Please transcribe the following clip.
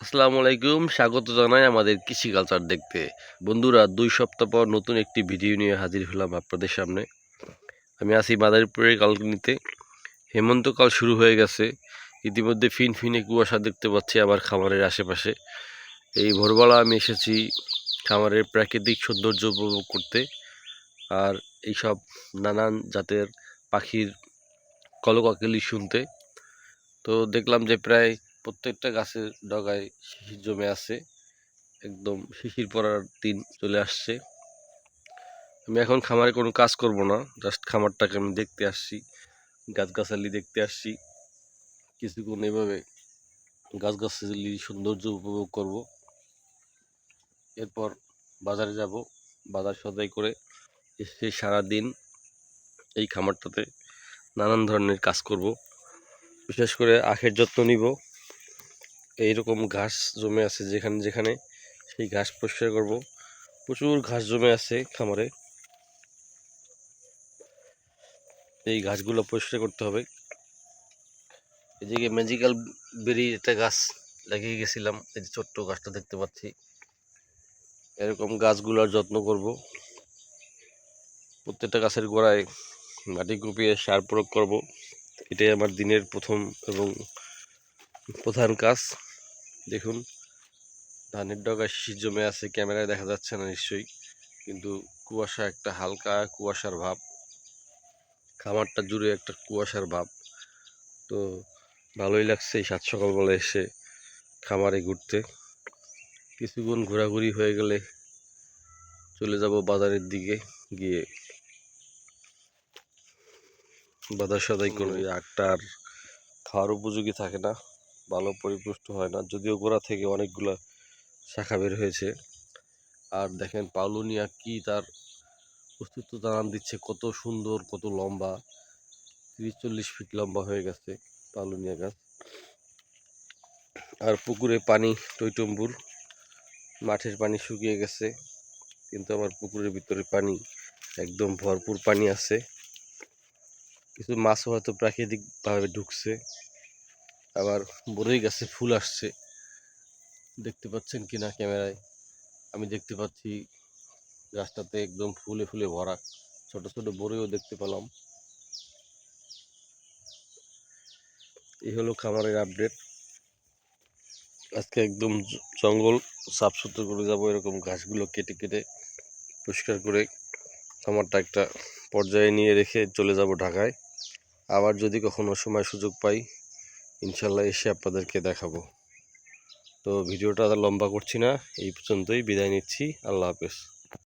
আসসালামু আলাইকুম। স্বাগত জানাই আমাদের কৃষি কালচার দেখতে। বন্ধুরা, দুই সপ্তাহ পর নতুন একটি ভিডিও নিয়ে হাজির হলাম আপনাদের সামনে। আমি আছি মাদারীপুরের কালকিনিতে। হেমন্তকাল শুরু হয়ে গেছে। ইতিমধ্যে ফিন ফিনে কুয়াশা দেখতে পাচ্ছি আমার খামারের আশেপাশে। এই ভোরবেলা আমি এসেছি খামারের প্রাকৃতিক সৌন্দর্য উপভোগ করতে। আর এইসব নানান জাতের পাখির কলকাকলি শুনতে। তো দেখলাম যে প্রায় প্রত্যেকটা গাছের ডগায় শিশির জমে আছে। একদম শিশির পড়ার দিন চলে আসছে। আমি এখন খামারে কোনো কাজ করব না। জাস্ট খামারটাকে আমি দেখতে আসছি, গাছগাছালি দেখতে আসছি। কিছুক্ষণ এভাবে গাছগাছালির সৌন্দর্য উপভোগ করব। এরপর বাজারে যাব। বাজার সদাই করে এসে সারাদিন এই খামারটাতে নানান ধরনের কাজ করব। বিশেষ করে আখের যত্ন নিব। এইরকম ঘাস জমে আছে যেখানে যেখানে সেই ঘাস পরিষ্কার করব। প্রচুর ঘাস জমে আছে খামারে। এই ঘাসগুলো পরিষ্কার করতে হবে। এদিকে ম্যাজিক্যাল বেরির একটা গাছ লাগিয়ে গেছিলাম। এই যে ছোট্ট গাছটা দেখতে পাচ্ছি। এরকম গাছগুলোর যত্ন করব। প্রত্যেকটা গাছের গোড়ায় মাটি কুপিয়ে সার প্রয়োগ করব। এটাই আমার দিনের প্রথম এবং প্রধান কাজ। দেখুন, ধানের ডগায় শিশির জমে আছে, ক্যামেরায় দেখা যাচ্ছে না নিশ্চয়ই, কিন্তু কুয়াশা একটা হালকা কুয়াশার ভাব, খামারটা জুড়ে একটা কুয়াশার ভাব। তো ভালোই লাগছে এই সাত সকালবেলা এসে খামারে ঘুরতে। কিছুক্ষণ ঘোরাঘুরি হয়ে গেলে চলে যাব বাজারের দিকে গিয়ে। বাজার সদাই আখটা আর খাওয়ার উপযোগী থাকে না। ভালো পরিপুষ্ট হয় না। যদিও গোড়া থেকে অনেকগুলো শাখা বের হয়েছে। আর দেখেন পাউলুনিয়া কি তার অস্তিত্ব জানান দিচ্ছে, কত সুন্দর, কত লম্বা। তিরিশ চল্লিশ ফিট লম্বা হয়ে গেছে পাউলুনিয়া গাছ। আর পুকুরে পানি টইটম্বুর মাঠের পানি শুকিয়ে গেছে, কিন্তু আমার পুকুরের ভিতরে পানি, একদম ভরপুর পানি আছে। কিছু মাছও হয়তো প্রাকৃতিকভাবে ঢুকছে। আবার বড়ই গাছে ফুল আসছে। দেখতে পাচ্ছেন কিনা ক্যামেরায়? আমি দেখতে পাচ্ছি গাছটাতে একদম ফুলে ফুলে ভরা। ছোট ছোট বড়ইও দেখতে পেলাম। এই হলো খামারের আপডেট আজকে একদম জঙ্গল সাফ সুতরো করে যাব, এরকম গাছগুলো কেটে কেটে পরিষ্কার করে খামারটা একটা পর্যায়ে নিয়ে রেখে চলে যাব ঢাকায়। আবার যদি কখনো সময় সুযোগ পাই ইনশাল্লাহ এসে আপনাদেরকে দেখাবো। তো ভিডিওটা লম্বা করছি না, এই পর্যন্তই বিদায় নিচ্ছি, আল্লাহ হাফেজ।